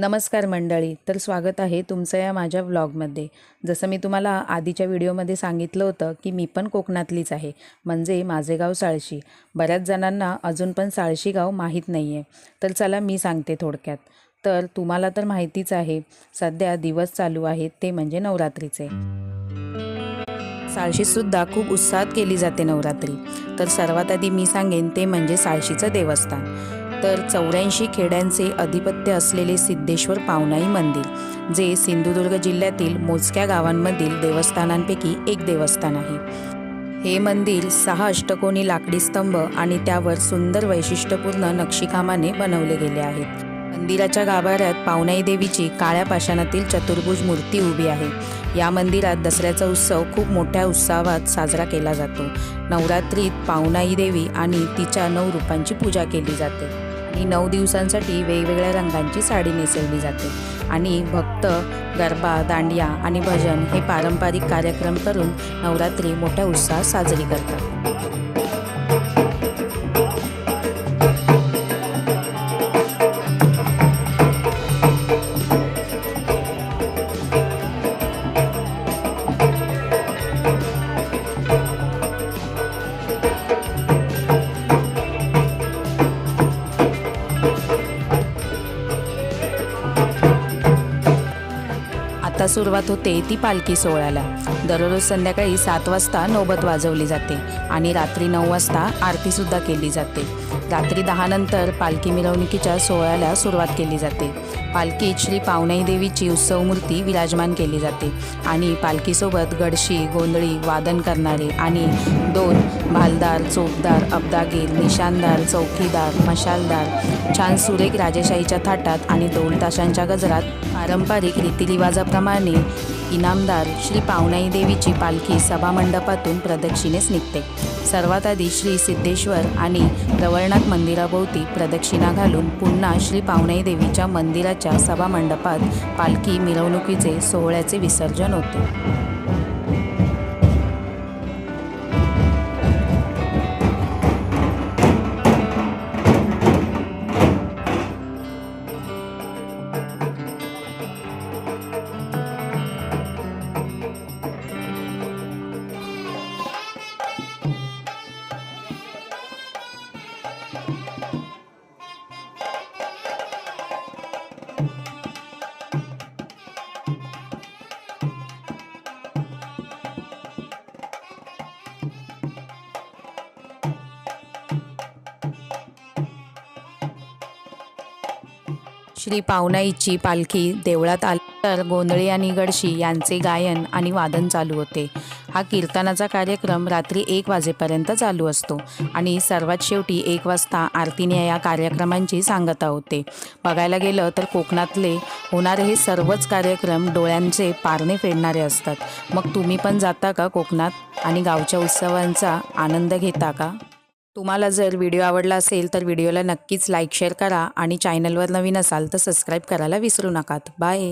नमस्कार मंडळी तर स्वागत आहे तुमचं या माझ्या व्लॉगमध्ये. जसं मी तुम्हाला आधीच्या व्हिडिओमध्ये सांगितलं होतं की मी पण कोकणातलीच आहे म्हणजे माझे गाव साळशी. बऱ्याच जणांना अजून पण साळशी गाव माहीत नाही आहे तर चला मी सांगते थोडक्यात. तर तुम्हाला तर माहितीच आहे सध्या दिवस चालू आहेत ते म्हणजे नवरात्रीचे. साळशीतसुद्धा खूप उत्साहात केली जाते नवरात्री. तर सर्वात आधी मी सांगेन ते म्हणजे साळशीचं देवस्थान. तर चौऱ्याऐंशी खेड्यांचे अधिपत्य असलेले सिद्धेश्वर पावनाई मंदिर जे सिंधुदुर्ग जिल्ह्यातील मोजक्या गावांमधील देवस्थानांपैकी एक देवस्थान आहे. हे मंदिर सहा अष्टकोनी लाकडी स्तंभ आणि त्यावर सुंदर वैशिष्ट्यपूर्ण नक्षीकामाने बनवले गेले आहेत मंदिराच्या गाभाऱ्यात पावनाई देवीची काळ्या पाषाणातील चतुर्भुज मूर्ती उभी आहे. या मंदिरात दसऱ्याचा उत्सव खूप मोठ्या उत्साहात साजरा केला जातो. नवरात्रीत पावनाई देवी आणि तिच्या नऊ रूपांची पूजा केली जाते. ही नऊ दिवसांसाठी वेगवेगळ्या रंगांची साडी नेसवली जाते. आणि भक्त गरबा दांडिया आणि भजन हे पारंपरिक कार्यक्रम करून नवरात्री मोठ्या उत्साहात साजरी करतात. आता सुरुवात होते ती पालखी सोहळ्याला. दररोज संध्याकाळी सात वाजता नौबत वाजवली जाते आणि रात्री नऊ वाजता आरतीसुद्धा केली जाते. रात्री दहानंतर पालखी मिरवणुकीच्या सोहळ्याला सुरुवात केली जाते. पालखीत श्री पावनाई देवीची उत्सव मूर्ती विराजमान केली जाते आणि पालखीसोबत गडशी गोंधळी वादन करणारे आणि दोन भालदार चोपदार अब्दागीर निशानदार चौकीदार मशालदार छान सुरेख राजेशाहीच्या थाटात आणि ढोल ताशांच्या गजरात पारंपरिक रीतिरिवाजाप्रमाणे इनामदार श्री पावनाई देवीची पालखी सभामंडपातून प्रदक्षिणेस निघते. सर्वात आधी श्री सिद्धेश्वर आणि रवळनाथ मंदिराभोवती प्रदक्षिणा घालून पुन्हा श्री पावनाई देवीच्या मंदिराच्या सभामंडपात पालखी मिरवणुकीचे सोहळ्याचे विसर्जन होते. श्री पावनाईची पालखी देवळात आली. तर गोंधळी आणि गडशी यांचे गायन आणि वादन चालू होते. हा कीर्तनाचा कार्यक्रम रात्री एक वाजेपर्यंत चालू असतो आणि सर्वात शेवटी एक वाजता आरतीने या कार्यक्रमांची सांगता होते. बघायला गेलं तर कोकणातले होणारे हे सर्वच कार्यक्रम डोळ्यांचे पारणे फेडणारे असतात. मग तुम्ही पण जाता का कोकणात? आणि गावच्या उत्सवांचा आनंद घेता का? तुम्हाला जर व्हिडिओ आवडला असेल तर व्हिडिओला नक्कीच लाईक शेअर करा आणि चॅनलवर नवीन असाल तर सबस्क्राईब करायला विसरू नकात बाय.